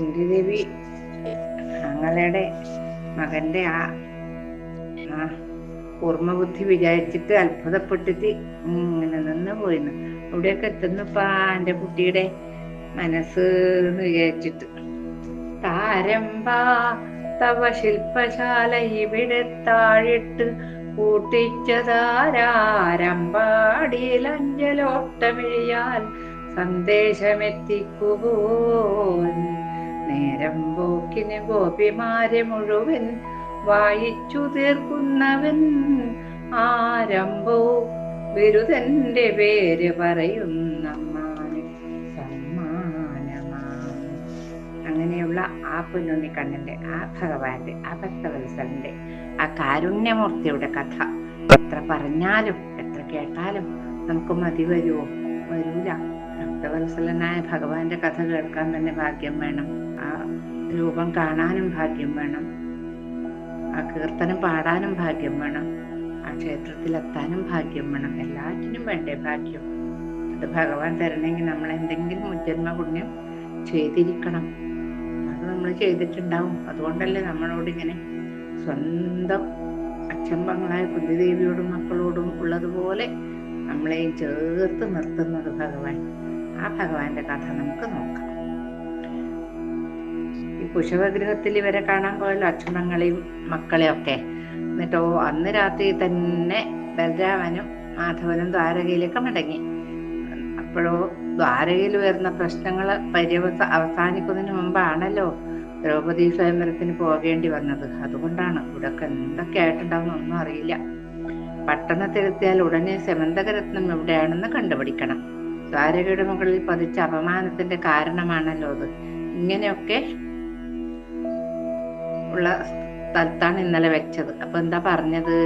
കുന്തിദേവി ഞങ്ങളുടെ മകന്റെ ആ ആ കൂർമ്മബുദ്ധി വിചാരിച്ചിട്ട് അത്ഭുതപ്പെട്ടിട്ട് ഇങ്ങനെ നിന്ന് പോയിന്ന്. ഇവിടെയൊക്കെ എത്തുന്നപ്പാ എന്റെ കുട്ടിയുടെ മനസ്സ് എന്ന് വിചാരിച്ചിട്ട്. താരമ്പാ തവ ശില്പശാല ഇവിടെ താഴിട്ട് കൂട്ടിച്ചതാരാരമ്പാടിയിൽ അഞ്ചലോട്ടമിഴിയാൽ സന്ദേശമെത്തിക്കുപോൻ നേരം പോക്കിന് ഗോപിമാരെ മുഴുവൻ വായിച്ചു തീർക്കുന്നവൻ ആരംഭോ? ബിരുദന്റെ പേര് പറയുന്ന അങ്ങനെയുള്ള ആ പൊന്നുണ്ണിക്കണ്ണന്റെ ആ ഭഗവാന്റെ ആ ഭക്തവത്സലന്റെ ആ കാരുണ്യമൂർത്തിയുടെ കഥ എത്ര പറഞ്ഞാലും എത്ര കേട്ടാലും നമുക്ക് മതി വരുമോ വരൂല. ഭക്തവത്സലനായ ഭഗവാന്റെ കഥ കേൾക്കാൻ തന്നെ ഭാഗ്യം വേണം. രൂപം കാണാനും ഭാഗ്യം വേണം. ആ കീർത്തനം പാടാനും ഭാഗ്യം വേണം. ആ ക്ഷേത്രത്തിലെത്താനും ഭാഗ്യം വേണം. എല്ലാറ്റിനും വേണ്ടേ ഭാഗ്യം. അത് ഭഗവാൻ തരണമെങ്കിൽ നമ്മൾ എന്തെങ്കിലും മുജ്ജന്മ പുണ്യം ചെയ്തിരിക്കണം. അത് നമ്മൾ ചെയ്തിട്ടുണ്ടാവും. അതുകൊണ്ടല്ലേ നമ്മളോട് ഇങ്ങനെ സ്വന്തം അച്ഛമ്പങ്ങളായ കുന്തിദേവിയോടും മക്കളോടും ഉള്ളതുപോലെ നമ്മളെയും ചേർത്ത് നിർത്തുന്നത് ഭഗവാൻ. ആ ഭഗവാന്റെ കഥ നമുക്ക് നോക്കാം. കുശവഗ്രഹത്തിൽ ഇവരെ കാണാൻ പോയല്ലോ അച്ഛനങ്ങളെയും മക്കളെയും ഒക്കെ എന്നിട്ടോ അന്ന് രാത്രി തന്നെ ബലരാമനും മാധവനും ദ്വാരകയിലേക്ക് മടങ്ങി. അപ്പോഴോ ദ്വാരകയിൽ വരുന്ന പ്രശ്നങ്ങൾ പര്യവസ അവസാനിക്കുന്നതിന് മുമ്പാണല്ലോ ദ്രൗപദി സ്വയംവരത്തിന് പോകേണ്ടി വന്നത്. അതുകൊണ്ടാണ് ഇവിടൊക്കെ എന്തൊക്കെ ആയിട്ടുണ്ടാവുന്ന ഒന്നും അറിയില്ല. പട്ടണത്തിലെത്തിയാൽ ഉടനെ സെമന്തകരത്നം എവിടെയാണെന്ന് കണ്ടുപിടിക്കണം. ദ്വാരകയുടെ മുകളിൽ പതിച്ച അപമാനത്തിന്റെ കാരണമാണല്ലോ അത്. ഇങ്ങനെയൊക്കെ ഉള്ള സ്ഥലത്താണ് ഇന്നലെ വെച്ചത്. അപ്പൊ എന്താ പറഞ്ഞത്?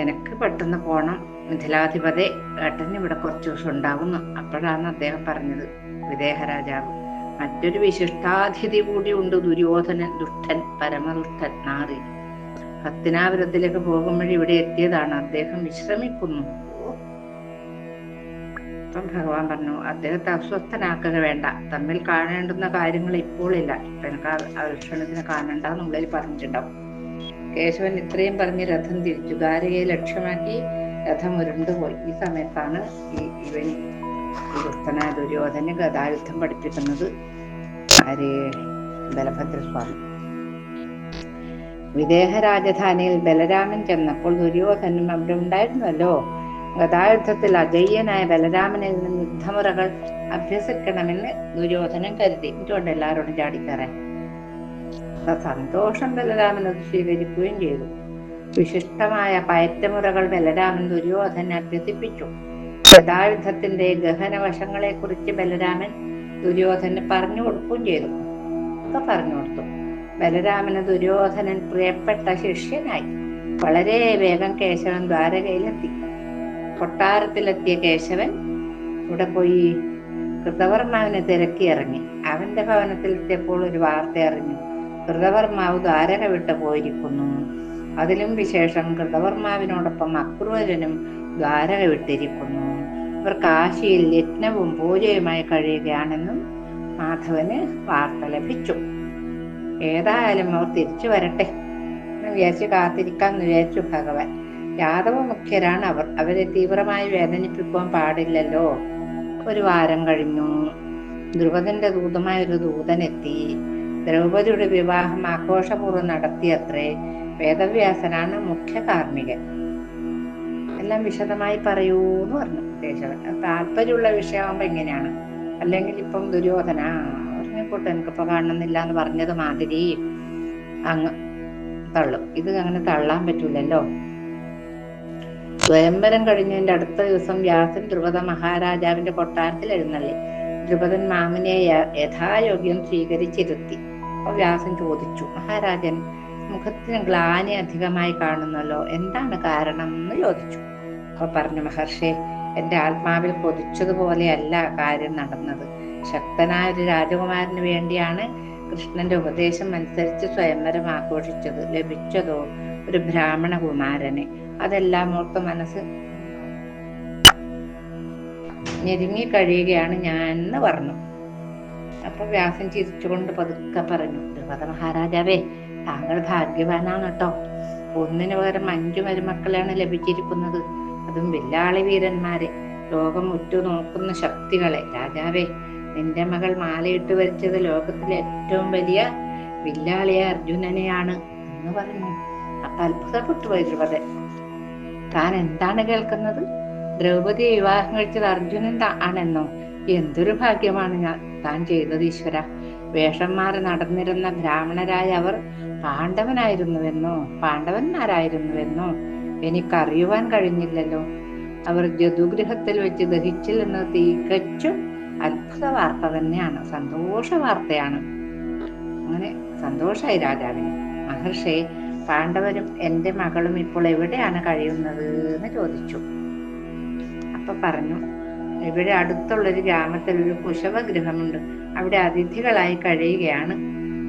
എനിക്ക് പെട്ടെന്ന് പോണം. മിഥിലാധിപതി ഏട്ടന് ഇവിടെ കുറച്ച് ദിവസം ഉണ്ടാകുന്നു അപ്പോഴാണ് അദ്ദേഹം പറഞ്ഞത് വിദേഹരാജാവ് മറ്റൊരു വിശിഷ്ടാതിഥി കൂടി ഉണ്ട്. ദുര്യോധനൻ ദുഷ്ടൻ പരമദുഷ്ടൻ നാറി. ഹത്തിനാപുരത്തിലേക്ക് പോകുമ്പോഴേ ഇവിടെ എത്തിയതാണ്. അദ്ദേഹം വിശ്രമിക്കുന്നു. അപ്പം ഭഗവാൻ പറഞ്ഞു. അദ്ദേഹത്തെ അസ്വസ്ഥനാക്കുക വേണ്ട. തമ്മിൽ കാണേണ്ടുന്ന കാര്യങ്ങൾ ഇപ്പോഴില്ല ഇപ്പൊ എനിക്ക് ലക്ഷണത്തിന് കാണണ്ടെന്ന് ഉള്ളിൽ പറഞ്ഞിട്ടുണ്ടാവും. കേശവൻ ഇത്രയും പറഞ്ഞ് രഥം തിരിച്ചു. ഗാരികയെ ലക്ഷ്യമാക്കി രഥം ഉരുണ്ടുപോയി. ഈ സമയത്താണ് ഈ ഇവൻ ദുഷ്ടനായ ദുര്യോധന ഗതായുദ്ധം പഠിപ്പിക്കുന്നത്. ആര് ബലഭദ്രസ്വാമി. വിദേഹ രാജധാനിയിൽ ബലരാമൻ ചെന്നപ്പോൾ ദുര്യോധനും അവിടെ ഉണ്ടായിരുന്നല്ലോ. ഗതായുദ്ധത്തിൽ അജയ്യനായ ബലരാമനിൽ നിന്ന് യുദ്ധമുറകൾ അഭ്യസിക്കണമെന്ന് ദുര്യോധനൻ കരുതി. ഇതുകൊണ്ട് എല്ലാവരോടും ചാടിക്കയറാൻ. സന്തോഷം ബലരാമൻ അത് സ്വീകരിക്കുകയും ചെയ്തു. വിശിഷ്ടമായ പയറ്റമുറകൾ ബലരാമൻ ദുര്യോധനെ അഭ്യസിപ്പിച്ചു. ഗതായുദ്ധത്തിന്റെ ഗഹന വശങ്ങളെ കുറിച്ച് ബലരാമൻ ദുര്യോധന് പറഞ്ഞു കൊടുക്കുകയും ചെയ്തു. ഒക്കെ പറഞ്ഞു കൊടുത്തു. ബലരാമന് ദുര്യോധനൻ പ്രിയപ്പെട്ട ശിഷ്യനായി. വളരെ വേഗം കേശവൻ ദ്വാരകയിലെത്തി. കൊട്ടാരത്തിലെത്തിയ കേശവൻ ഇവിടെ പോയി കൃതവർമാവിനെ തിരക്കി ഇറങ്ങി. അവന്റെ ഭവനത്തിലെത്തിയപ്പോൾ ഒരു വാർത്ത അറിഞ്ഞു. കൃതവർമാവ് ദ്വാരക വിട്ട് പോയിരിക്കുന്നു. അതിലും വിശേഷം കൃതവർമാവിനോടൊപ്പം അക്രൂരനും ദ്വാരക വിട്ടിരിക്കുന്നു. ഇവർ കാശിയിൽ യജ്ഞവും പൂജയുമായി കഴിയുകയാണെന്നും മാധവന് വാർത്ത ലഭിച്ചു. ഏതായാലും അവർ തിരിച്ചു വരട്ടെ എന്ന് വിചാരിച്ച് കാത്തിരിക്കാന്ന് വിചാരിച്ചു ഭഗവാൻ. യാദവ മുഖ്യരാണ് അവർ അവരെ തീവ്രമായി വേദനിപ്പിക്കുവാൻ പാടില്ലല്ലോ. ഒരു വാരം കഴിഞ്ഞു. ധ്രുവതന്റെ ദൂതമായ ഒരു ദൂതനെത്തി. ദ്രൗപദിയുടെ വിവാഹം ആഘോഷപൂർവം നടത്തിയത്രേ വേദവ്യാസനാണ് മുഖ്യ കാർമ്മികൻ എല്ലാം വിശദമായി പറയൂ എന്ന് പറഞ്ഞു കേശവൻ താല്പര്യമുള്ള വിഷയമാകുമ്പോ എങ്ങനെയാണ്? അല്ലെങ്കിൽ ഇപ്പം ദുര്യോധന പറഞ്ഞപ്പോട്ട് എനിക്കിപ്പോ കാണുന്നില്ല എന്ന് പറഞ്ഞത് മാതിരി അങ്ങ് തള്ളും. ഇത് അങ്ങനെ തള്ളാൻ പറ്റൂലല്ലോ. സ്വയംവരം കഴിഞ്ഞതിന്റെ അടുത്ത ദിവസം വ്യാസൻ ധ്രുപദ മഹാരാജാവിന്റെ കൊട്ടാരത്തിൽ എഴുന്നള്ളി. ധ്രുപദൻ മാമിനെ യഥായോഗ്യം സ്വീകരിച്ചിരുത്തി. അപ്പൊ വ്യാസൻ ചോദിച്ചു മഹാരാജൻ മുഖത്തിന് ഗ്ലാനി അധികമായി കാണുന്നല്ലോ എന്താണ് കാരണം? എന്ന് ചോദിച്ചു. അപ്പൊ പറഞ്ഞു മഹർഷി എന്റെ ആത്മാവിൽ കൊതിച്ചതുപോലെയല്ല കാര്യം നടന്നത്. ശക്തനായ ഒരു രാജകുമാരന് വേണ്ടിയാണ് കൃഷ്ണന്റെ ഉപദേശം അനുസരിച്ച് സ്വയംവരം ആഘോഷിച്ചത്. ലഭിച്ചതോ ഒരു ബ്രാഹ്മണ കുമാരനെ അതെല്ലാം ഓർത്ത് മനസ്സ് ഞെരുങ്ങി കഴിയുകയാണ് ഞാൻ എന്ന് പറഞ്ഞു. അപ്പൊ വ്യാസൻ ചിരിച്ചുകൊണ്ട് പതുക്കെ പറഞ്ഞു ദ്രുപദ മഹാരാജാവേ താങ്കൾ ഭാഗ്യവാനാണ് കേട്ടോ ഒന്നിനു പകരം അഞ്ചു മരുമക്കളെയാണ് ലഭിച്ചിരിക്കുന്നത്. അതും വില്ലാളി വീരന്മാരെ. ലോകം ഉറ്റുനോക്കുന്ന ശക്തികളെ. രാജാവേ നിന്റെ മകൾ മാലയിട്ട് വരിച്ചത് ലോകത്തിലെ ഏറ്റവും വലിയ വില്ലാളിയ അർജുനനെയാണ് എന്ന് പറഞ്ഞു. അപ്പൊ അത്ഭുതപ്പെട്ടു പോയി ദ്രുപദൻ. താൻ എന്താണ് കേൾക്കുന്നത്? ദ്രൗപദി വിവാഹം കഴിച്ചത് അർജുനൻ ആണെന്നോ? എന്തൊരു ഭാഗ്യമാണ് ഞാൻ താൻ ചെയ്തത് ഈശ്വര. വേഷം മാറി നടന്നിരുന്ന ബ്രാഹ്മണരായ അവർ പാണ്ഡവനായിരുന്നുവെന്നോ? പാണ്ഡവന്മാരായിരുന്നുവെന്നോ? എനിക്കറിയുവാൻ കഴിഞ്ഞില്ലല്ലോ. അവർ ജതുഗൃഹത്തിൽ വെച്ച് ദഹിച്ചില്ലെന്ന് തികച്ചും അത്ഭുത വാർത്ത തന്നെയാണ്. സന്തോഷ വാർത്തയാണ്. അങ്ങനെ സന്തോഷായി രാജാവിന്. മഹർഷി പാണ്ഡവരും എന്റെ മകളും ഇപ്പോൾ എവിടെയാണ് കഴിയുന്നത് എന്ന് ചോദിച്ചു. അപ്പൊ പറഞ്ഞു ഇവിടെ അടുത്തുള്ളൊരു ഗ്രാമത്തിൽ ഒരു കുശവ ഗൃഹമുണ്ട് അവിടെ അതിഥികളായി കഴിയുകയാണ്.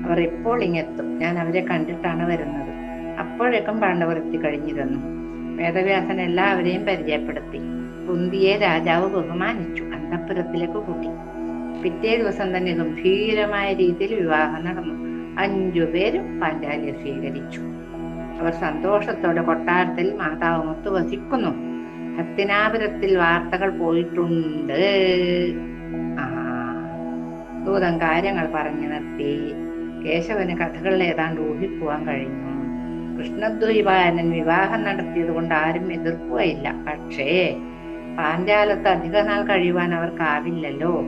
അവർ ഇപ്പോൾ ഇങ്ങെത്തും. ഞാൻ അവരെ കണ്ടിട്ടാണ് വരുന്നത്. അപ്പോഴേക്കും പാണ്ഡവർ എത്തിക്കഴിഞ്ഞിരുന്നു. വേദവ്യാസൻ എല്ലാവരെയും പരിചയപ്പെടുത്തി. കുന്തിയെ രാജാവ് ബഹുമാനിച്ചു. അന്തപ്പുരത്തിലേക്ക് കൂട്ടി. പിറ്റേ ദിവസം തന്നെ ഗംഭീരമായ രീതിയിൽ വിവാഹം നടന്നു. അഞ്ചു പേരും പാഞ്ചാലിയെ സ്വീകരിച്ചു. അവർ സന്തോഷത്തോടെ കൊട്ടാരത്തിൽ മാതാവുമൊത്ത് വസിക്കുന്നു ഹസ്തിനാപുരത്തിൽ വാർത്തകൾ പോയിട്ടുണ്ട്. ആ ദൂതൻ കാര്യങ്ങൾ പറഞ്ഞു നിർത്തി. കേശവന് കഥകളിൽ ഏതാണ്ട് ഊഹിക്കുവാൻ കഴിഞ്ഞു. കൃഷ്ണദ്വൈപായനൻ വിവാഹം നടത്തിയത് കൊണ്ട് ആരും എതിർക്കുകയില്ല. പക്ഷേ പാഞ്ചാലത്ത് അധിക നാൾ കഴിയുവാൻ അവർക്കാവില്ലല്ലോ.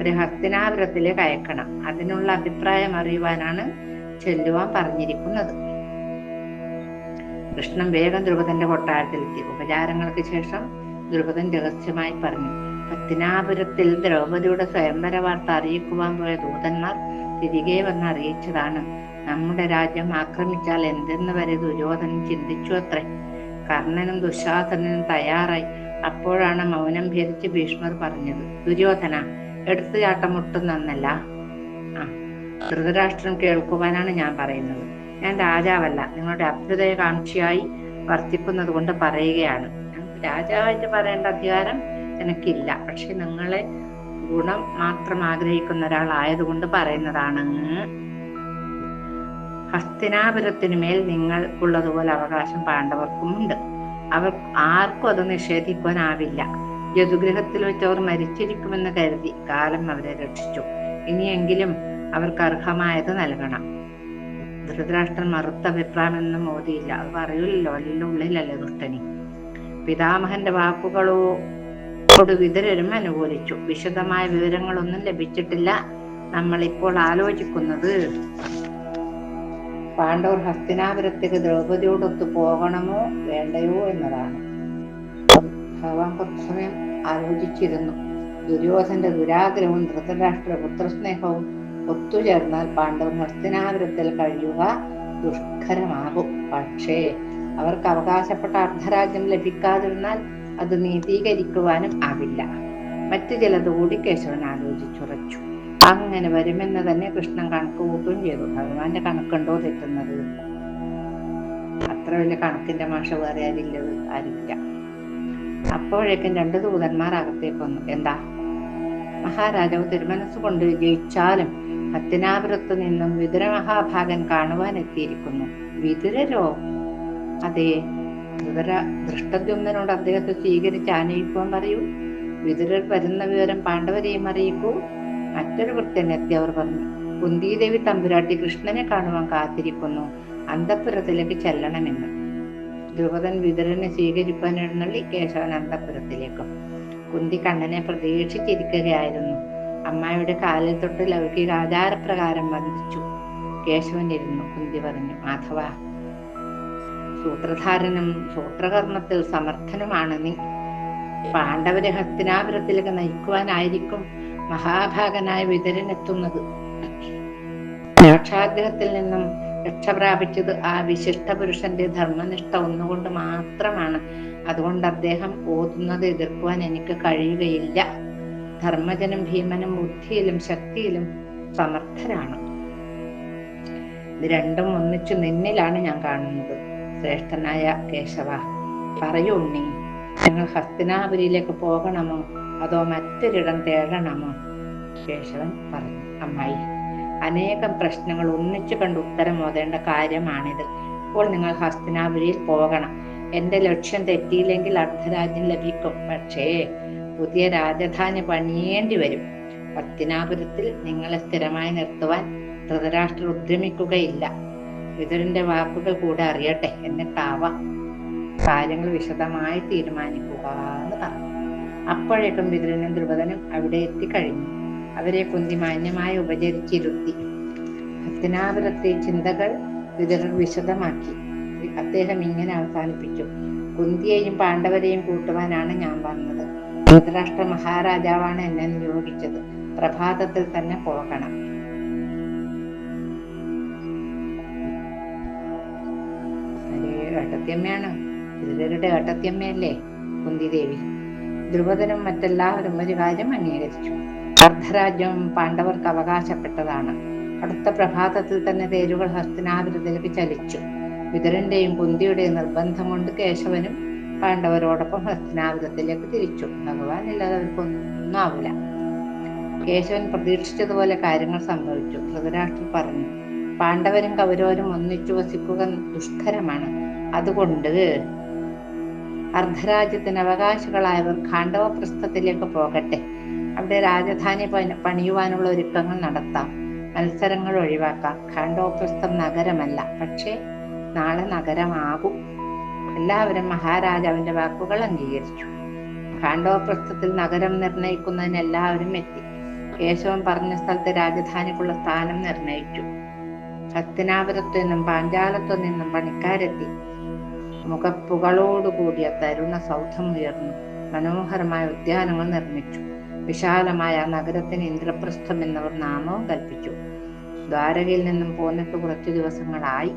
ഒരു ഹസ്തിനാപുരത്തിലേക്ക് അയക്കണം അതിനുള്ള അഭിപ്രായം അറിയുവാനാണ് ചെല്ലുവാൻ പറഞ്ഞിരിക്കുന്നത്. കൃഷ്ണൻ വേഗം ദ്രുപദന്റെ കൊട്ടാരത്തിലെത്തി. ഉപചാരങ്ങൾക്ക് ശേഷം ദ്രുപദൻ രഹസ്യമായി പറഞ്ഞു പത്തിനാപുരത്തിൽ ദ്രൗപദിയുടെ സ്വയംവര വാർത്ത അറിയിക്കുവാൻ പോയ ദൂതന്മാർ തിരികെ വന്ന് അറിയിച്ചതാണ്. നമ്മുടെ രാജ്യം ആക്രമിച്ചാൽ എന്തെന്ന് വരെ ദുര്യോധനൻ ചിന്തിച്ചു അത്രേ. കർണനും ദുശാസനും തയ്യാറായി. അപ്പോഴാണ് മൗനം ഭേദിച്ച് ഭീഷ്മർ പറഞ്ഞത് ദുര്യോധന എടുത്തുചാട്ടം മുട്ടുന്നല്ല ആ ധൃതരാഷ്ട്രം കേൾക്കുവാനാണ് ഞാൻ പറയുന്നത്. ഞാൻ രാജാവല്ല. നിങ്ങളുടെ അഭ്യുദയകാംക്ഷിയായി വർത്തിക്കുന്നത് കൊണ്ട് പറയുകയാണ്. രാജാവായിട്ട് പറയേണ്ട അധികാരം എനിക്കില്ല. പക്ഷെ നിങ്ങളെ ഗുണം മാത്രം ആഗ്രഹിക്കുന്ന ഒരാളായതുകൊണ്ട് പറയുന്നതാണ്. ഹസ്തിനാപുരത്തിനു മേൽ നിങ്ങൾക്കുള്ളതുപോലെ അവകാശം പാണ്ഡവർക്കുമുണ്ട്. അവർ ആർക്കും അത് നിഷേധിക്കുവാനാവില്ല. യദുഗ്രഹത്തിൽ വെച്ച് അവർ മരിച്ചിരിക്കുമെന്ന് കരുതി കാലം അവരെ രക്ഷിച്ചു. ഇനിയെങ്കിലും അവർക്ക് അർഹമായത് നൽകണം. ധൃതരാഷ്ട്രൻ മറുത്ത അഭിപ്രായമൊന്നും മോദിയില്ല. അത് പറയൂലല്ലോ. എല്ലാം ഉള്ളിലല്ലേ ദുഷ്ടനി. പിതാമഹന്റെ വാക്കുകളോ ോട് വിതരരും അനുകൂലിച്ചു. വിശദമായ വിവരങ്ങളൊന്നും ലഭിച്ചിട്ടില്ല. നമ്മൾ ഇപ്പോൾ ആലോചിക്കുന്നത് പാണ്ഡവർ ഹസ്തിനാപുരത്തേക്ക് ദ്രൗപതിയോടൊത്ത് പോകണമോ വേണ്ടയോ എന്നതാണ്. ഭഗവാൻ കുറച്ചു സമയം ആലോചിച്ചിരുന്നു. ദുര്യോധന്റെ ദുരാഗ്രഹവും ധൃതരാഷ്ട്ര പുത്രസ്നേഹവും ഒത്തുചേർന്നാൽ പാണ്ഡവർ ഹസ്തിനാപുരത്തിൽ കഴിയുക ദുഷ്കരമാകും. പക്ഷേ അവർക്ക് അവകാശപ്പെട്ട അർദ്ധരാജ്യം ലഭിക്കാതിരുന്നാൽ അത് നീതീകരിക്കുവാനും ആവില്ല. മറ്റു ചിലത് കൂടി കേശവൻ ആലോചിച്ചുറച്ചു. അങ്ങനെ വരുമെന്ന് തന്നെ കൃഷ്ണൻ കണക്ക് കൂട്ടുകയും ചെയ്തു. ഭഗവാന്റെ കണക്കുണ്ടോ തെറ്റുന്നത്? അത്ര വലിയ കണക്കിന്റെ മാഷ വേറെ ആരില്ലത് ആരില്ല അപ്പോഴേക്കും രണ്ട് ദൂതന്മാർ അകത്തേക്ക് വന്നു. എന്താ? മഹാരാജാവ് തിരുമനസ് കൊണ്ട് ജയിച്ചാലും ഹത്തിനാപുരത്ത് നിന്നും വിതുര മഹാഭാഗൻ കാണുവാൻ എത്തിയിരിക്കുന്നു. വിതുരരോ? അതെ. വിവര ദൃഷ്ടദ്യുമ്നോട് അദ്ദേഹത്തെ സ്വീകരിച്ച് ആനയിക്കുവാൻ പറയൂ. വിതുരർ വരുന്ന വിവരം പാണ്ഡവരെയും അറിയിക്കൂ. മറ്റൊരു വൃത്തനെത്തി അവർ പറഞ്ഞു. കുന്തിദേവി തമ്പുരാട്ടി കൃഷ്ണനെ കാണുവാൻ കാത്തിരിക്കുന്നു. അന്തപുരത്തിലേക്ക് ചെല്ലണമെന്ന്. ധ്രുവതൻ വിതുരനെ സ്വീകരിപ്പാൻ എഴുന്നള്ളി കേശവൻ അന്തപുരത്തിലേക്കും. കുന്തി കണ്ണനെ പ്രതീക്ഷിച്ചിരിക്കുകയായിരുന്നു. അമ്മായിയുടെ കാലിൽ തൊട്ട് ലൗകിക ആചാരപ്രകാരം വന്ദിച്ചു കേശവൻ ഇരുന്നു കുന്തി പറഞ്ഞു മാധവ സൂത്രധാരനും സൂത്രകർമ്മത്തിൽ സമർത്ഥനുമാണ് നീ. പാണ്ഡവരെ ഹസ്തിനാപുരത്തിലേക്ക് നയിക്കുവാനായിരിക്കും മഹാഭാഗനായ വിതരനെത്തുന്നത് രക്ഷാഗ്രഹത്തിൽ നിന്നും രക്ഷ പ്രാപിച്ചത് ആ വിശിഷ്ട പുരുഷന്റെ ധർമ്മനിഷ്ഠ ഒന്നുകൊണ്ട് മാത്രമാണ്. അതുകൊണ്ട് അദ്ദേഹം ഓതുന്നത് എതിർക്കുവാൻ എനിക്ക് കഴിയുകയില്ല. ധർമ്മജനും ഭീമനും ബുദ്ധിയിലും ശക്തിയിലും സമർത്ഥരാണ്. ഇത് രണ്ടും ഒന്നിച്ചു നിന്നിലാണ് ഞാൻ കാണുന്നത്. ശ്രേഷ്ഠനായ കേശവ പറയൂ ഉണ്ണി ഞങ്ങൾ ഹസ്തിനാപുരിയിലേക്ക് പോകണമോ? അതോ മറ്റൊരിടം തേടണമോ? കേശവൻ പറഞ്ഞു അമ്മ അമ്മായി അനേകം പ്രശ്നങ്ങൾ ഒന്നിച്ചു കണ്ട് ഉത്തരം ഓതേണ്ട കാര്യമാണിത്. ഇപ്പോൾ നിങ്ങൾ ഹസ്തിനാപുരിയിൽ പോകണം. എന്റെ ലക്ഷ്യം തെറ്റിയില്ലെങ്കിൽ അർദ്ധരാജ്യം ലഭിക്കും. പക്ഷേ പുതിയ രാജധാനി പണിയേണ്ടി വരും. പത്തിനാപുരത്തിൽ നിങ്ങളെ സ്ഥിരമായി നിർത്തുവാൻ ധൃതരാഷ്ട്രർ ഉദ്യമിക്കുകയില്ല. വിതുരന്റെ വാക്കുകൾ കൂടെ അറിയട്ടെ എന്നിട്ടാവാം കാര്യങ്ങൾ വിശദമായി തീരുമാനിക്കുക എന്ന് പറഞ്ഞു. അപ്പോഴേക്കും വിതുരനും ധ്രുപദനും അവിടെ എത്തിക്കഴിഞ്ഞു. അവരെ കുന്തി മാന്യമായി ഉപചരിച്ചിരുത്തി. ഹസ്തിനാപുരത്തെ ചിന്തകൾ വിതുരർ വിശദമാക്കി. അദ്ദേഹം ഇങ്ങനെ അവസാനിപ്പിച്ചു. കുന്തിയെയും പാണ്ഡവരെയും കൂട്ടുവാനാണ് ഞാൻ വന്നത്. ധൃതരാഷ്ട്ര മഹാരാജാവാണ് എന്നെ നിയോഗിച്ചത്. പ്രഭാതത്തിൽ തന്നെ പോകണം. ഏട്ടത്തിയമ്മയാണ്. ധൃതരുടെ ഏട്ടത്തിയമ്മയല്ലേ കുന്തിദേവി. ധ്രുവതനും മറ്റെല്ലാവരും ഒരു കാര്യം അംഗീകരിച്ചു. അർദ്ധരാജ്യം പാണ്ഡവർക്ക് അവകാശപ്പെട്ടതാണ്. അടുത്ത പ്രഭാതത്തിൽ തന്നെ തേരുകൾ ഹസ്തനാഥരത്തിലേക്ക് ചലിച്ചു വിതരന്റെയും കുന്തിയുടെയും നിർബന്ധം കൊണ്ട് കേശവനും പാണ്ഡവരോടൊപ്പം ഹസ്തനാപുരത്തിലേക്ക് തിരിച്ചു. ഭഗവാൻ ഇല്ലാതെ അവർക്കൊന്നും ആവില്ല. കേശവൻ പ്രതീക്ഷിച്ചതുപോലെ കാര്യങ്ങൾ സംഭവിച്ചു. ധൃതരാഷ്ട്രർ പറഞ്ഞു പാണ്ഡവരും കൗരവരും ഒന്നിച്ചു വസിക്കുക ദുഷ്കരമാണ്. അതുകൊണ്ട് അർദ്ധരാജ്യത്തിന് അവകാശികളായവർ ഖാണ്ഡവ പ്രസ്ഥത്തിലേക്ക് പോകട്ടെ. അവിടെ രാജധാനി പണിയുവാനുള്ള ഒരുക്കങ്ങൾ നടത്താം. മത്സരങ്ങൾ ഒഴിവാക്കാം. ഖാണ്ഡവപ്രസ്ഥം നഗരമല്ല. പക്ഷേ നാളെ നഗരമാകും. എല്ലാവരും മഹാരാജാവിന്റെ വാക്കുകൾ അംഗീകരിച്ചു. ഖാണ്ഡവപ്രസ്ഥത്തിൽ നഗരം നിർണയിക്കുന്നതിന് എല്ലാവരും എത്തി. കേശവൻ പറഞ്ഞ സ്ഥലത്ത് രാജധാനിക്കുള്ള സ്ഥാനം നിർണയിച്ചു. ഹസ്തിനാപുരത്തു നിന്നും പാഞ്ചാലത്തു നിന്നും പണിക്കാരെത്തി. മുഖപ്പുകളോടുകൂടിയ തരുണ സൗധം ഉയർന്നു. മനോഹരമായ ഉദ്യാനങ്ങൾ നിർമ്മിച്ചു. വിശാലമായ നഗരത്തിന് ഇന്ദ്രപ്രസ്ഥം എന്നവർ നാമവും കൽപ്പിച്ചു. ദ്വാരകയിൽ നിന്നും പോന്നിട്ട് കുറച്ചു ദിവസങ്ങളായി.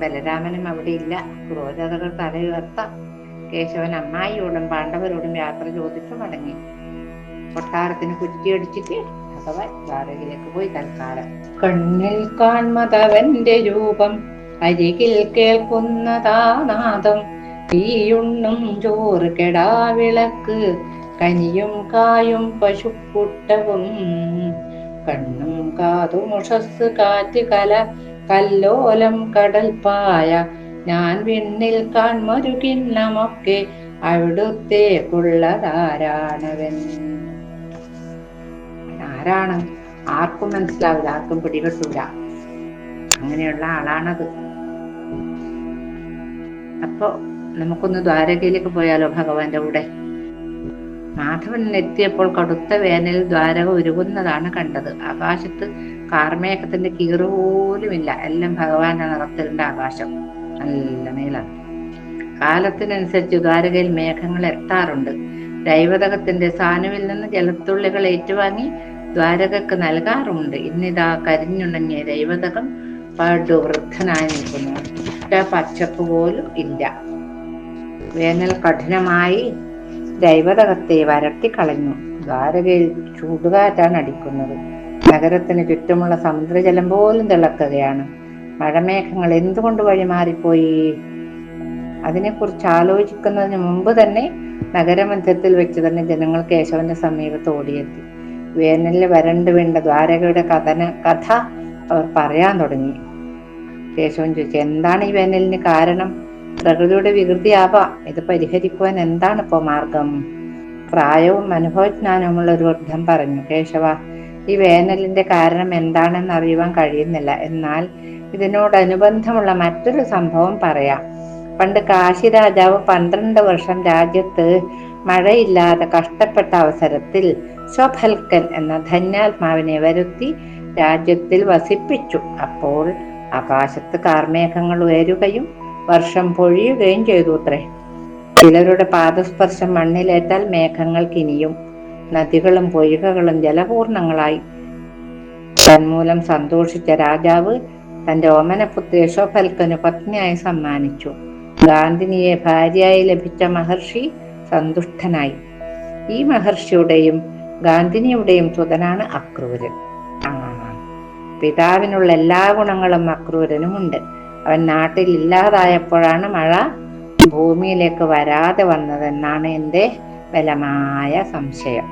ബലരാമനും അവിടെ ഇല്ല. ക്രൂരതകൾ തലയുയർത്ത കേശവൻ അമ്മായിയോടും പാണ്ഡവരോടും യാത്ര ചോദിച്ചു മടങ്ങി. കൊട്ടാരത്തിന് കുറ്റിയടിച്ചിട്ട് ഭഗവാൻ ദ്വാരകയിലേക്ക് പോയി തൽക്കാലം. കണ്ണിൽ കാൺമതവന്റെ രൂപം അരികിൽ കേൾക്കുന്നതാ നാദം തീയുണ്ണും ചോറ് കെടാവിളക്ക് കനിയും കായും പശുക്കുട്ടവും കണ്ണും കാതുമുഷസ് കാറ്റ് കല കല്ലോലം കടൽപ്പായ ഞാൻ വിണ്ണിൽ കാൺമൊരു കിണ്ണമൊക്കെ അവിടുത്തേക്കുള്ളതാരാണവൻ ആരാണ്? ആർക്കും മനസ്സിലാവില്ല ആർക്കും പിടികെട്ടൂല അങ്ങനെയുള്ള ആളാണത്. അപ്പോ നമുക്കൊന്ന് ദ്വാരകയിലേക്ക് പോയാലോ ഭഗവാന്റെ കൂടെ? മാധവൻ എത്തിയപ്പോൾ കടുത്ത വേനൽ ദ്വാരക ഉരുകുന്നതാണ് കണ്ടത്. ആകാശത്ത് കാർമേഘത്തിന്റെ കീറ് പോലും ഇല്ല. എല്ലാം ഭഗവാന്റെ നിറത്തിലുണ്ട് ആകാശം. നല്ല മേള കാലത്തിനനുസരിച്ച് ദ്വാരകയിൽ മേഘങ്ങൾ എത്താറുണ്ട്. ദൈവതകത്തിന്റെ സാനുവിൽ നിന്ന് ജലത്തുള്ളികൾ ഏറ്റുവാങ്ങി ദ്വാരകക്ക് നൽകാറുമുണ്ട്. ഇന്നിതാ കരിഞ്ഞുണങ്ങിയ ദൈവതകം പാടു വൃദ്ധനായി നിൽക്കുന്നു. പച്ചപ്പ് പോലും ഇല്ല. വേനൽ കഠിനമായി ദൈവതകത്തെ വരട്ടിക്കളഞ്ഞു. ദ്വാരകയിൽ ചൂടുകാറ്റാണ് അടിക്കുന്നത്. നഗരത്തിന് ചുറ്റുമുള്ള സമുദ്രജലം പോലും തിളക്കുകയാണ്. മഴമേഘങ്ങൾ എന്തുകൊണ്ട് വഴിമാറിപ്പോയി അതിനെക്കുറിച്ച് ആലോചിക്കുന്നതിന് മുമ്പ് തന്നെ നഗരമധ്യത്തിൽ വെച്ച് തന്നെ ജനങ്ങൾ കേശവന്റെ സമീപത്ത് ഓടിയെത്തി. വേനലിൽ വരണ്ടു വീണ്ട ദ്വാരകയുടെ കഥന കഥ അവർ പറയാൻ തുടങ്ങി. കേശവൻ ചോദിച്ചു എന്താണ് ഈ വേനലിന് കാരണം? പ്രകൃതിയുടെ വികൃതിയാവാം ഇത് പരിഹരിക്കുവാൻ എന്താണ് ഇപ്പോ മാർഗം? പ്രായവും അനുഭവജ്ഞാനവുമുള്ള ഒരു വൃദ്ധം പറഞ്ഞു കേശവ ഈ വേനലിന്റെ കാരണം എന്താണെന്ന് അറിയുവാൻ കഴിയുന്നില്ല. എന്നാൽ ഇതിനോടനുബന്ധമുള്ള മറ്റൊരു സംഭവം പറയാം. പണ്ട് കാശി രാജാവ് പന്ത്രണ്ട് വർഷം രാജ്യത്ത് മഴയില്ലാതെ കഷ്ടപ്പെട്ട അവസരത്തിൽ സ്വഫൽക്കൻ എന്ന ധന്യാത്മാവിനെ വരുത്തി രാജ്യത്തിൽ വസിപ്പിച്ചു. അപ്പോൾ ആകാശത്ത് കാർമേഘങ്ങൾ ഉയരുകയും വർഷം പൊഴിയുകയും ചെയ്തു അത്രേ ചിലരുടെ പാദസ്പർശം മണ്ണിലേറ്റാൽ മേഘങ്ങൾ കിനിയും. നദികളും പൊയ്കകളും ജലപൂർണങ്ങളായി. തന്മൂലം സന്തോഷിച്ച രാജാവ് തന്റെ ഓമനപുത്രി യശോഫൽക്കന് പത്നിയായി സമ്മാനിച്ചു. ഗാന്ധിനിയെ ഭാര്യയായി ലഭിച്ച മഹർഷി സന്തുഷ്ടനായി. ഈ മഹർഷിയുടെയും ഗാന്ധിനിയുടെയും സുതനാണ് അക്രൂരൻ. പിതാവിനുള്ള എല്ലാ ഗുണങ്ങളും അക്രൂരനുമുണ്ട്. അവൻ നാട്ടിൽ ഇല്ലാതായപ്പോഴാണ് മഴ ഭൂമിയിലേക്ക് വരാതെ വന്നതെന്നാണ് എന്റെ ബലമായ സംശയം.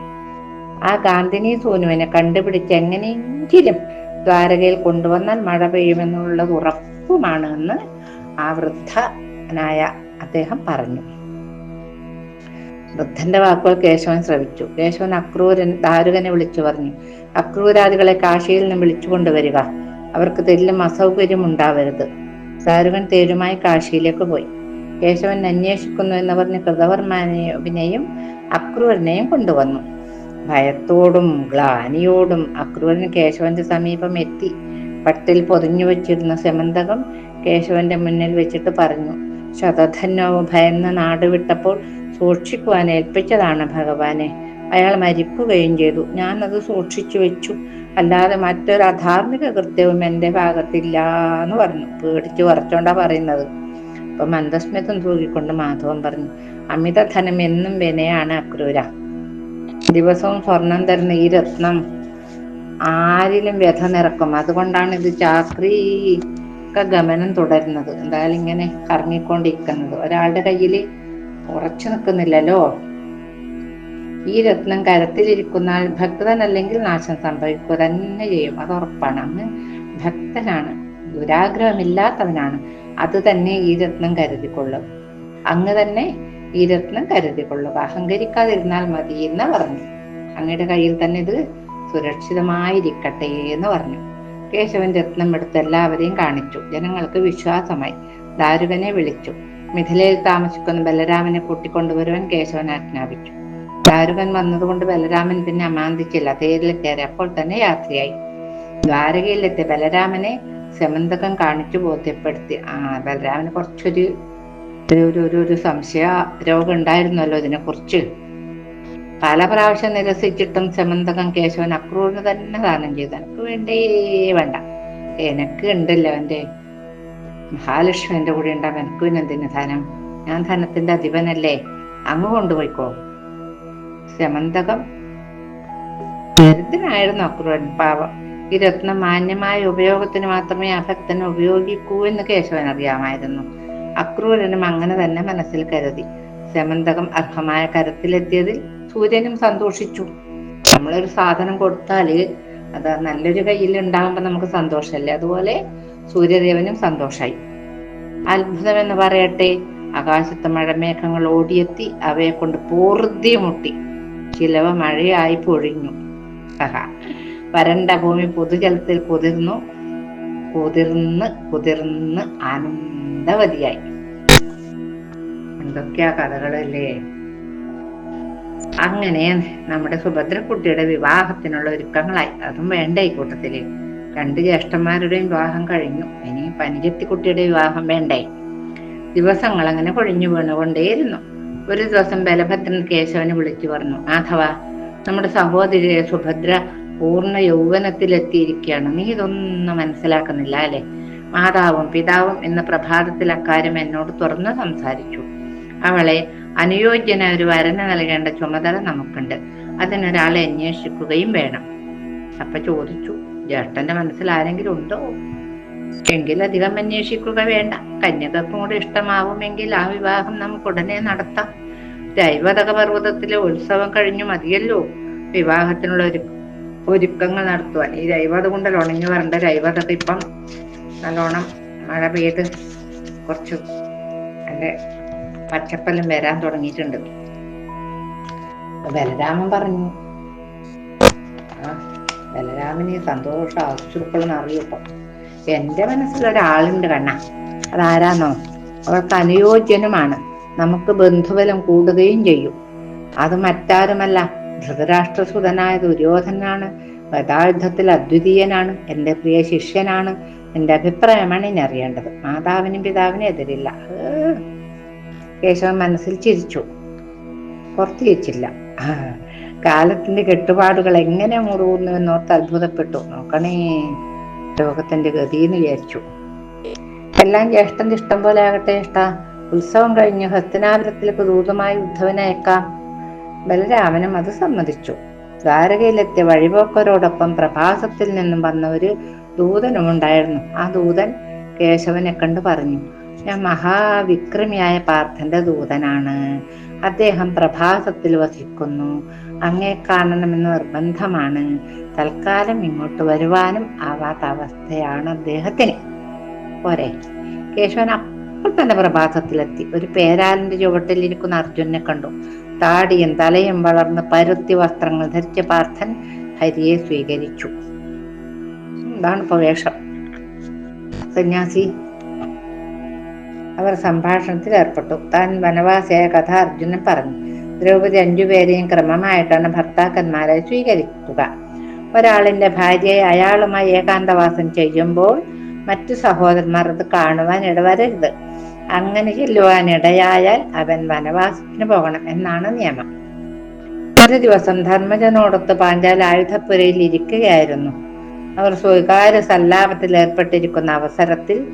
ആ ഗാന്ധിനി സോനുവിനെ കണ്ടുപിടിച്ച് എങ്ങനെയെങ്കിലും ദ്വാരകയിൽ കൊണ്ടുവന്നാൽ മഴ പെയ്യുമെന്നുള്ളത് ഉറപ്പുമാണ് എന്ന് ആ വൃദ്ധനായ അദ്ദേഹം പറഞ്ഞു. വൃദ്ധന്റെ വാക്കുകൾ കേശവൻ ശ്രവിച്ചു. കേശവൻ അക്രൂരൻ ദാരുകനെ വിളിച്ചു പറഞ്ഞു. അക്രൂരാദികളെ കാശിയിൽ നിന്ന് വിളിച്ചു കൊണ്ടുവരിക. അവർക്ക് തെല്ലും അസൗകര്യം ഉണ്ടാവരുത് ദാരുകൻ തേരുമായി കാശിയിലേക്ക് പോയി. കേശവൻ അന്വേഷിക്കുന്നു എന്ന് പറഞ്ഞ് കൃതവർമാനെയും അക്രൂരനെയും കൊണ്ടുവന്നു. ഭയത്തോടും ഗ്ലാനിയോടും അക്രൂരൻ കേശവന്റെ സമീപം എത്തി. പട്ടിൽ പൊതിഞ്ഞു വെച്ചിരുന്ന സെമന്തകം കേശവന്റെ മുന്നിൽ വെച്ചിട്ട് പറഞ്ഞു ശതധന്യോ ഭയന്ന് നാട് വിട്ടപ്പോൾ സൂക്ഷിക്കുവാൻ ഏൽപ്പിച്ചതാണ് ഭഗവാനെ. അയാൾ മരിക്കുകയും ചെയ്തു. ഞാനത് സൂക്ഷിച്ചു വെച്ചു. അല്ലാതെ മറ്റൊരു അധാർമിക കൃത്യവും എന്റെ ഭാഗത്തില്ല എന്ന് പറഞ്ഞു. പേടിച്ച് കുറച്ചോണ്ടാ പറയുന്നത്. അപ്പൊ മന്ദസ്മിതം തൂക്കിക്കൊണ്ട് മാധവൻ പറഞ്ഞു അമിത ധനം എന്നും വിനയാണ് അക്രൂര. ദിവസവും സ്വർണം തരുന്ന ഈ രത്നം ആരിലും വ്യഥ നിറക്കും. അതുകൊണ്ടാണ് ഇത് ചാക്രി ഗമനം തുടരുന്നത്. എന്തായാലും ഇങ്ങനെ കറങ്ങിക്കൊണ്ടിരിക്കുന്നത്. ഒരാളുടെ കയ്യിൽ ഉറച്ചു നിൽക്കുന്നില്ലല്ലോ. ഈ രത്നം കരത്തിലിരിക്കുന്ന ഭക്തനല്ലെങ്കിൽ നാശം സംഭവിക്കുക തന്നെ ചെയ്യും. അത് ഉറപ്പാണ്. അങ്ങ് ഭക്തനാണ്. ദുരാഗ്രഹമില്ലാത്തവനാണ്. അത് തന്നെ ഈ രത്നം കരുതിക്കൊള്ളും. അങ്ങ് തന്നെ ഈ രത്നം കരുതിക്കൊള്ളുക അഹങ്കരിക്കാതിരുന്നാൽ മതി എന്ന് പറഞ്ഞു. അങ്ങയുടെ കയ്യിൽ തന്നെ ഇത് സുരക്ഷിതമായിരിക്കട്ടെ എന്ന് പറഞ്ഞു. കേശവൻ രത്നം എടുത്ത് എല്ലാവരെയും കാണിച്ചു. ജനങ്ങൾക്ക് വിശ്വാസമായി. ദാരുകനെ വിളിച്ചു. മിഥിലയിൽ താമസിക്കുന്ന ബലരാമനെ കൂട്ടിക്കൊണ്ടുവരുവാൻ കേശവൻ ആജ്ഞാപിച്ചു. ദാരുകൻ വന്നതുകൊണ്ട് ബലരാമൻ പിന്നെ അമാന്തിച്ചില്ല. തേരിൽ കയറി അപ്പോൾ തന്നെ യാത്രയായി. ദ്വാരകയിലെത്തിയ ബലരാമനെ സെമന്തകം കാണിച്ചു ബോധ്യപ്പെടുത്തി. ആ ബലരാമന് കുറച്ചൊരു ഒരു ഒരു ഒരു സംശയ രോഗം ഉണ്ടായിരുന്നല്ലോ ഇതിനെ കുറിച്ച് പല പ്രാവശ്യം നിരസിച്ചിട്ടും സെമന്തകം കേശവൻ അക്രൂറിന് തന്നെ ദാനം ചെയ്തു. എനിക്ക് വേണ്ടേ? വേണ്ട. എനക്ക് ഉണ്ടല്ലോ എന്റെ മഹാലക്ഷ്മി എന്റെ കൂടെ ഉണ്ടാവും. എനിക്ക് പിന്നെ എന്തിന് ധനം? ഞാൻ ധനത്തിന്റെ അധിപനല്ലേ. അങ്ങ് കൊണ്ടുപോയിക്കോ. സെമന്തകം ദരിദ്രനായിരുന്നു അക്രൂരൻ. പാവം. ഈ രത്നം മാന്യമായ ഉപയോഗത്തിന് മാത്രമേ ആ ഭക്തന് ഉപയോഗിക്കൂ എന്ന് കേശവൻ അറിയാമായിരുന്നു. അക്രൂരനും അങ്ങനെ തന്നെ മനസ്സിൽ കരുതി. ശമന്തകം അർഹമായ കരത്തിലെത്തിയതിൽ സൂര്യനും സന്തോഷിച്ചു. നമ്മളൊരു സാധനം കൊടുത്താൽ അത് നല്ലൊരു കയ്യിൽ ഉണ്ടാകുമ്പോ നമുക്ക് സന്തോഷമല്ലേ അതുപോലെ സൂര്യദേവനും സന്തോഷായി. അത്ഭുതം എന്ന് പറയട്ടെ ആകാശത്ത് മഴമേഘങ്ങൾ ഓടിയെത്തി അവയെ കൊണ്ട് പൂർത്തി മുട്ടി. ചിലവ മഴയായി പൊഴിഞ്ഞു. ആഹാ വരണ്ട ഭൂമി പൊതുജലത്തിൽ കുതിർന്നു. കുതിർന്ന് കുതിർന്ന് ആനന്ദവതിയായി എന്തൊക്കെയാ കഥകളല്ലേ? അങ്ങനെ നമ്മുടെ സുഭദ്രക്കുട്ടിയുടെ വിവാഹത്തിനുള്ള ഒരുക്കങ്ങളായി. അതും വേണ്ട ഈ കൂട്ടത്തിൽ. രണ്ട് ജ്യേഷ്ഠന്മാരുടെയും വിവാഹം കഴിഞ്ഞു. ഇനി പനിജത്തിക്കുട്ടിയുടെ വിവാഹം വേണ്ടേ? ദിവസങ്ങൾ അങ്ങനെ കൊഴിഞ്ഞു വീണുകൊണ്ടേയിരുന്നു. ഒരു ദിവസം ബലഭദ്രൻ കേശവനെ വിളിച്ചു പറഞ്ഞു മാധവ നമ്മുടെ സഹോദരിയെ സുഭദ്ര പൂർണ യൗവനത്തിലെത്തിയിരിക്കുകയാണ്. നീ ഇതൊന്നും മനസ്സിലാക്കുന്നില്ല അല്ലെ? മാതാവും പിതാവും എന്ന പ്രഭാതത്തിൽ അക്കാര്യം എന്നോട് തുറന്ന് സംസാരിച്ചു. അവളെ അനുയോജ്യന ഒരു വരന് നൽകേണ്ട ചുമതല നമുക്കുണ്ട്. അതിനൊരാളെ അന്വേഷിക്കുകയും വേണം. അപ്പൊ ചോദിച്ചു ജ്യേഷ്ഠന്റെ മനസ്സിൽ ആരെങ്കിലും ഉണ്ടോ? എങ്കിൽ അധികം അന്വേഷിക്കുക വേണ്ട. കന്യകർക്കും കൂടെ ഇഷ്ടമാവുമെങ്കിൽ ആ വിവാഹം നമുക്ക് ഉടനെ നടത്താം. ദൈവതക പർവതത്തിലെ ഉത്സവം കഴിഞ്ഞു മതിയല്ലോ. വിവാഹത്തിനുള്ള ഒരു ഒരുക്കങ്ങൾ നടത്തുവാൻ ഈ ദൈവത കൊണ്ടല്ലോ ഉണങ്ങി വരേണ്ട ദൈവതക ഇപ്പം നല്ലോണം മഴ പെയ്ത് കുറച്ച് അല്ലെ പച്ചപ്പെല്ലാം വരാൻ തുടങ്ങിയിട്ടുണ്ട്. ബലരാമൻ പറഞ്ഞു. ആ ബലരാമന് സന്തോഷം ആവശ്യപ്പെടുന്ന അറിയപ്പോ. എന്റെ മനസ്സിൽ ഒരാളുണ്ട് കണ്ണ. അതാരാന്നോ? അവൾക്ക് അനുയോജ്യനുമാണ് നമുക്ക് ബന്ധുബലം കൂടുകയും ചെയ്യും. അത് മറ്റാരുമല്ല. ധൃതരാഷ്ട്രസുതനായ ദുര്യോധനാണ് ഗതായുദ്ധത്തിൽ അദ്വിതീയനാണ് എന്റെ പ്രിയ ശിഷ്യനാണ് എന്റെ അഭിപ്രായമാണ് ഇനി അറിയേണ്ടത്. മാതാവിനും പിതാവിനും എതിരില്ല. കേശവൻ മനസ്സിൽ ചിരിച്ചു. പുറത്തു വെച്ചില്ല കാലത്തിന്റെ കെട്ടുപാടുകൾ എങ്ങനെ മുറുകുന്നു എന്നോർത്ത് അത്ഭുതപ്പെട്ടു. നോക്കണേ ലോകത്തിന്റെ ഗതി എന്ന് വിചാരിച്ചു. എല്ലാം ജ്യേഷ്ഠന്റെ ഇഷ്ടം പോലെ ആകട്ടെ ഇഷ്ട ഉത്സവം കഴിഞ്ഞു ഹസ്തനാപുരത്തിലേക്ക് ദൂതമായി ഉദ്ധവനയക്കാം. ബലരാമനും അത് സമ്മതിച്ചു. ദ്വാരകയിലെത്തിയ വഴിപോക്കരോടൊപ്പം പ്രഭാസത്തിൽ നിന്നും വന്ന ഒരു ദൂതനും ഉണ്ടായിരുന്നു. ആ ദൂതൻ കേശവനെ കണ്ടു പറഞ്ഞു ഞാൻ മഹാവിക്രമിയായ പാർത്ഥന്റെ ദൂതനാണ്. അദ്ദേഹം പ്രഭാസത്തിൽ വസിക്കുന്നു. അങ്ങേ കാണണമെന്ന് നിർബന്ധമാണ്. തൽക്കാലം ഇങ്ങോട്ട് വരുവാനും ആവാത്ത അവസ്ഥയാണ് അദ്ദേഹത്തിന്. പോരെ. കേശവൻ അപ്പോൾ തന്നെ പ്രഭാസത്തിലെത്തി. ഒരു പേരാലിന്റെ ചുവട്ടിലിരിക്കുന്ന അർജുനെ കണ്ടു. താടിയും തലയും വളർന്ന് പരുത്തി വസ്ത്രങ്ങൾ ധരിച്ച പാർത്ഥൻ ഹരിയെ സ്വീകരിച്ചു. എന്താണ് ഇപ്പൊ വേഷം സന്യാസി അവർ സംഭാഷണത്തിൽ ഏർപ്പെട്ടു. താൻ വനവാസിയായ കഥ അർജുനൻ പറഞ്ഞു ദ്രൗപദി അഞ്ചുപേരെയും ക്രമമായിട്ടാണ് ഭർത്താക്കന്മാരെ സ്വീകരിക്കുക. ഒരാളിന്റെ ഭാര്യയെ അയാളുമായി ഏകാന്തവാസം ചെയ്യുമ്പോൾ മറ്റു സഹോദരന്മാർ അത് കാണുവാൻ ഇടവരരുത്. അങ്ങനെ ചെല്ലുവാൻ ഇടയായാൽ അവൻ വനവാസത്തിന് പോകണം എന്നാണ് നിയമം. ഒരു ദിവസം ധർമ്മജനോടൊത്ത് പാഞ്ചാൽ ആയുധപ്പുരയിൽ ഇരിക്കുകയായിരുന്നു. അവർ സ്വകാര്യ സല്ലാപത്തിൽ ഏർപ്പെട്ടിരിക്കുന്ന അവസരത്തിൽ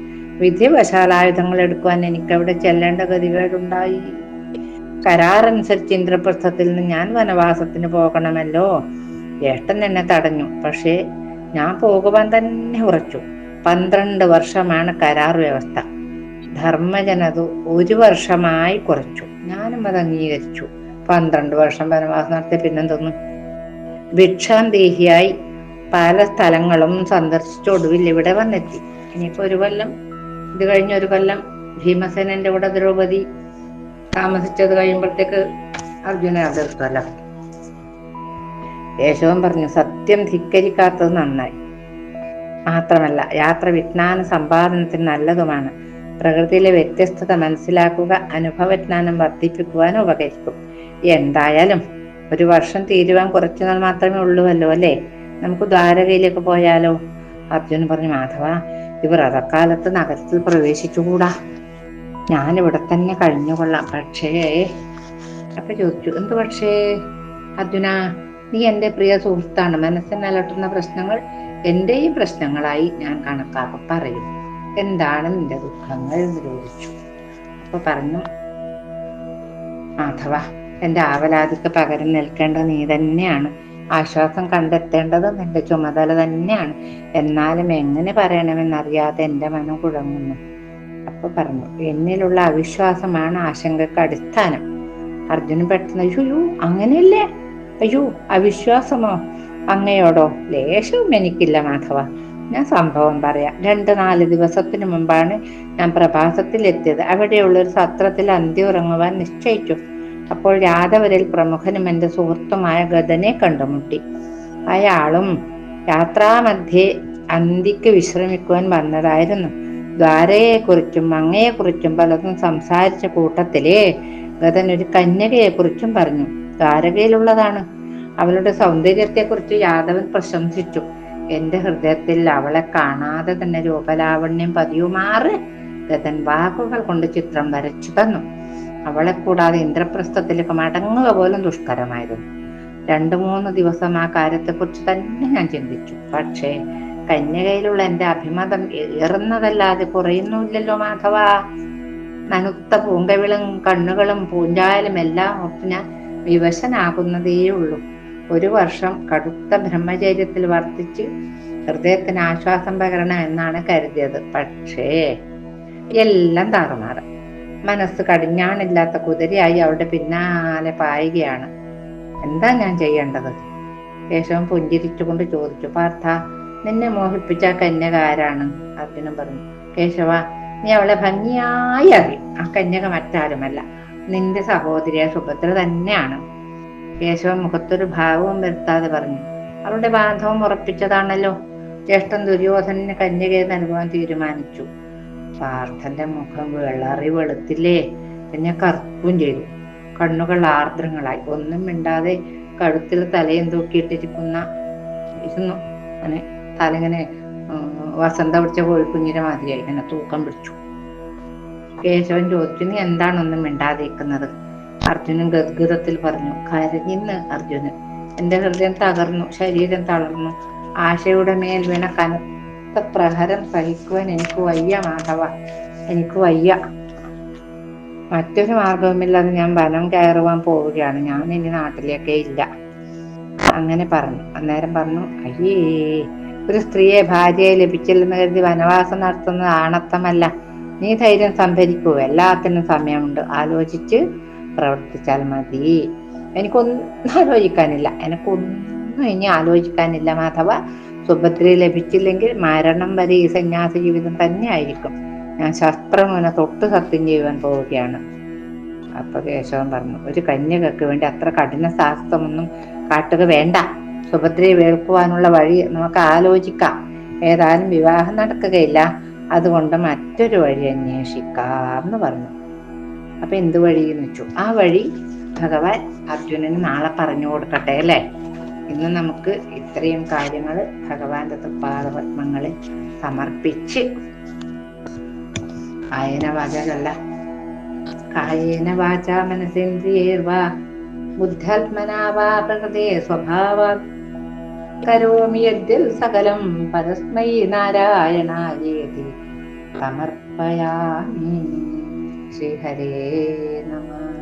വിധിവശാൽ ആയുധങ്ങൾ എടുക്കുവാൻ എനിക്ക് അവിടെ ചെല്ലേണ്ട ഗതികേടുണ്ടായി. കരാറനുസരിച്ച് ഇന്ദ്രപ്രസ്ഥത്തിൽ നിന്ന് ഞാൻ വനവാസത്തിന് പോകണമല്ലോ. ഏട്ടൻ എന്നെ തടഞ്ഞു. പക്ഷേ ഞാൻ പോകുവാൻ തന്നെ ഉറച്ചു. പന്ത്രണ്ട് വർഷമാണ് കരാർ വ്യവസ്ഥ. ധർമ്മജനത് ഒരു വർഷമായി കുറച്ചു. ഞാനും അത് അംഗീകരിച്ചു. പന്ത്രണ്ട് വർഷം വനവാസം നടത്തി പിന്നെന്തോന്നു? ഭിക്ഷാന്തേഹിയായി പല സ്ഥലങ്ങളും സന്ദർശിച്ചൊടുവിൽ ഇവിടെ വന്നെത്തി. ഇനിയിപ്പോ ഒരു കൊല്ലം ഇത് കഴിഞ്ഞ ഒരു കൊല്ലം ഭീമസേനന്റെ കൂടെ ദ്രൗപദി താമസിച്ചത് കഴിയുമ്പോഴത്തേക്ക് അർജുനെ അതിർത്തല്ല യേശവൻ പറഞ്ഞു സത്യം ധിക്കരിക്കാത്തത് നന്നായി. മാത്രമല്ല യാത്ര വിജ്ഞാന സമ്പാദനത്തിന് നല്ലതുമാണ്. പ്രകൃതിയിലെ വ്യത്യസ്തത മനസ്സിലാക്കുക അനുഭവജ്ഞാനം വർദ്ധിപ്പിക്കുവാൻ ഉപകരിക്കും. എന്തായാലും ഒരു വർഷം തീരുവാൻ കുറച്ചു നാൾ മാത്രമേ ഉള്ളൂവല്ലോ അല്ലേ? നമുക്ക് ദ്വാരകയിലേക്ക് പോയാലോ? അർജുൻ പറഞ്ഞു മാധവ ഇവർ അതക്കാലത്ത് നഗരത്തിൽ പ്രവേശിച്ചുകൂടാ? ഞാനിവിടെ തന്നെ കഴിഞ്ഞുകൊള്ളാം. പക്ഷേ അപ്പൊ ചോദിച്ചു എന്ത് പക്ഷേ? അർജുന നീ എന്റെ പ്രിയ സുഹൃത്താണ്. മനസ്സിനലട്ടുന്ന പ്രശ്നങ്ങൾ എന്റെയും പ്രശ്നങ്ങളായി ഞാൻ കണക്കാക്കും. പറയും. എന്താണ് നിന്റെ ദുഃഖങ്ങൾ എന്ന് ചോദിച്ചു. അപ്പൊ പറഞ്ഞു മാധവ എന്റെ ആവലാതിക്ക് പകരം നിൽക്കേണ്ടത് നീ തന്നെയാണ്. ആശ്വാസം കണ്ടെത്തേണ്ടതും നിന്റെ ചുമതല തന്നെയാണ്. എന്നാലും എങ്ങനെ പറയണമെന്നറിയാതെ എന്റെ മനം കുഴങ്ങുന്നു. അപ്പൊ പറഞ്ഞു എന്നിലുള്ള അവിശ്വാസമാണ് ആശങ്കക്ക് അടിസ്ഥാനം. അർജുനൻ പെട്ടെന്ന് അയ്യോ അങ്ങനെയല്ലേ? അയ്യോ അവിശ്വാസമോ? അങ്ങയോടോ? ലേശവും എനിക്കില്ല മാധവ. ഞാൻ സംഭവം പറയാം. രണ്ട് നാല് ദിവസത്തിന് മുമ്പാണ് ഞാൻ പ്രഭാസത്തിൽ എത്തിയത് അവിടെയുള്ള ഒരു സത്രത്തിൽ അന്തി ഉറങ്ങുവാൻ നിശ്ചയിച്ചു. അപ്പോൾ യാദവരിൽ പ്രമുഖനും എന്റെ സുഹൃത്തുമായ ഗതനെ കണ്ടുമുട്ടി. അയാളും യാത്രാമധ്യേ അന്തിക്ക് വിശ്രമിക്കുവാൻ വന്നതായിരുന്നു. ദ്വാരയെക്കുറിച്ചും അങ്ങയെക്കുറിച്ചും പലതും സംസാരിച്ച കൂട്ടത്തിലെ ഗതൻ ഒരു കന്യകയെക്കുറിച്ചും പറഞ്ഞു. ദ്വാരകയിലുള്ളതാണ്. അവളുടെ സൗന്ദര്യത്തെക്കുറിച്ച് യാദവൻ പ്രശംസിച്ചു. എന്റെ ഹൃദയത്തിൽ അവളെ കാണാതെ തന്നെ രൂപലാവണ്യം പതിയുമാറ് ഗതൻ വാക്കുകൾ കൊണ്ട് ചിത്രം വരച്ചു തന്നു. അവളെ കൂടാതെ ഇന്ദ്രപ്രസ്ഥത്തിലേക്ക് മടങ്ങുക പോലും ദുഷ്കരമായിരുന്നു. രണ്ടു മൂന്ന് ദിവസം ആ കാര്യത്തെക്കുറിച്ച് തന്നെ ഞാൻ ചിന്തിച്ചു. പക്ഷേ കന്യകയിലുള്ള എന്റെ അഭിമതം ഏറുന്നതല്ലാതെ കുറയുന്നുമില്ലല്ലോ മാധവ. നനുത്ത പൂങ്കവിളും കണ്ണുകളും പൂഞ്ചായാലും എല്ലാം ഓർത്ത് ഞാൻ വിവശനാകുന്നതേയുള്ളൂ. ഒരു വർഷം കടുത്ത ബ്രഹ്മചര്യത്തിൽ വർത്തിച്ച് ഹൃദയത്തിന് ആശ്വാസം പകരണം എന്നാണ് കരുതിയത്. പക്ഷേ എല്ലാം താറുമാറ മനസ്സ് കടിഞ്ഞാണില്ലാത്ത കുതിരയായി അവളുടെ പിന്നാലെ പായുകയാണ്. എന്താ ഞാൻ ചെയ്യേണ്ടത്? കേശവൻ പുഞ്ചിരിച്ചുകൊണ്ട് ചോദിച്ചു. പാർത്ഥ നിന്നെ മോഹിപ്പിച്ച കന്യക ആരാണ്? അർജുനൻ പറഞ്ഞു. കേശവ നീ അവളെ ഭംഗിയായി അറിയും. ആ കന്യക മറ്റാരുമല്ല. നിന്റെ സഹോദരിയ സുഭദ്ര തന്നെയാണ്. കേശവൻ മുഖത്തൊരു ഭാവവും വരുത്താതെ പറഞ്ഞു അവളുടെ ബാന്ധവം ഉറപ്പിച്ചതാണല്ലോ. ജ്യേഷ്ഠൻ ദുര്യോധനന് കന്യകയെ നൽകുവാൻ തീരുമാനിച്ചു. പാർത്ഥന്റെ മുഖം വെള്ളറി വെളുത്തില്ലേ? പിന്നെ കറുപ്പും ചെയ്തു. കണ്ണുകൾ ആർദ്രങ്ങളായി. ഒന്നും മിണ്ടാതെ കഴുത്തിൽ തലയും തൂക്കിയിട്ടിരിക്കുന്ന ഇരുന്നു. അങ്ങനെ തലങ്ങനെ വസന്ത പിടിച്ച കോഴിക്കുഞ്ഞിന്റെ മാതിരിയായി. ഇങ്ങനെ തൂക്കം പിടിച്ചു. കേശവൻ ചോദിച്ചു നീ എന്താണൊന്നും മിണ്ടാതിരിക്കുന്നത്? അർജുനൻ ഗദ്ഗതത്തിൽ പറഞ്ഞു കരഞ്ഞിന്ന് അർജുനൻ. എന്റെ ഹൃദയം തകർന്നു ശരീരം തളർന്നു. ആശയുടെ മേൽ വീണ കനത്ത പ്രഹരം സഹിക്കുവാൻ എനിക്ക് വയ്യ മാധവ. എനിക്ക് വയ്യ. മറ്റൊരു മാർഗവുമില്ലാതെ ഞാൻ വനം കയറുവാൻ പോവുകയാണ്. ഞാൻ ഇനി നാട്ടിലേക്കേ ഇല്ല. അങ്ങനെ പറഞ്ഞു. അന്നേരം പറഞ്ഞു അയ്യേ ഒരു സ്ത്രീയെ ഭാര്യയെ ലഭിച്ചില്ലെന്ന് കരുതി വനവാസം നടത്തുന്നത് ആണത്തമല്ല. നീ ധൈര്യം സംഭരിക്കൂ. എല്ലാത്തിനും സമയമുണ്ട്. ആലോചിച്ച് പ്രവർത്തിച്ചാൽ മതി. എനിക്കൊന്നും ആലോചിക്കാനില്ല. എനിക്കൊന്നും ഇനി ആലോചിക്കാനില്ല. മാധവ സുഭദ്രയെ ലഭിച്ചില്ലെങ്കിൽ മരണം വരെ ഈ സന്യാസ ജീവിതം തന്നെ ആയിരിക്കും. ഞാൻ ശസ്ത്രമുന തൊട്ട് സത്യം ചെയ്യുവാൻ പോവുകയാണ്. അപ്പൊ കേശവൻ പറഞ്ഞു ഒരു കന്യകക്ക് വേണ്ടി അത്ര കഠിന സാഹസമൊന്നും കാട്ടുക വേണ്ട. സുഭദ്രയെ വേൾക്കുവാനുള്ള വഴി നമുക്ക് ആലോചിക്കാം. ഏതായാലും വിവാഹം നടക്കുകയില്ല. അതുകൊണ്ട് മറ്റൊരു വഴി അന്വേഷിക്കാം എന്ന് പറഞ്ഞു. അപ്പൊ എന്ത് വഴി എന്ന് വെച്ചു? ആ വഴി ഭഗവാൻ അർജുനന് നാളെ പറഞ്ഞു കൊടുക്കട്ടെ അല്ലേ? ഇന്ന് നമുക്ക് ഇത്രയും കാര്യങ്ങൾ ഭഗവാന്റെ തൃപ്പാദപത്മങ്ങളിൽ സമർപ്പിച്ച് കായന വാചകല്ല. കായേന വാച മനസേന്ദ്രിയേർവാ ബുദ്ധാത്മനാ വാ പ്രകൃതേ സ്വഭാവ. കരോമി യദ്യൽ സകലം പരസ്മൈ നാരായണായേതി. സമർപ്പയാമി. ശ്രീഹരേ നമ.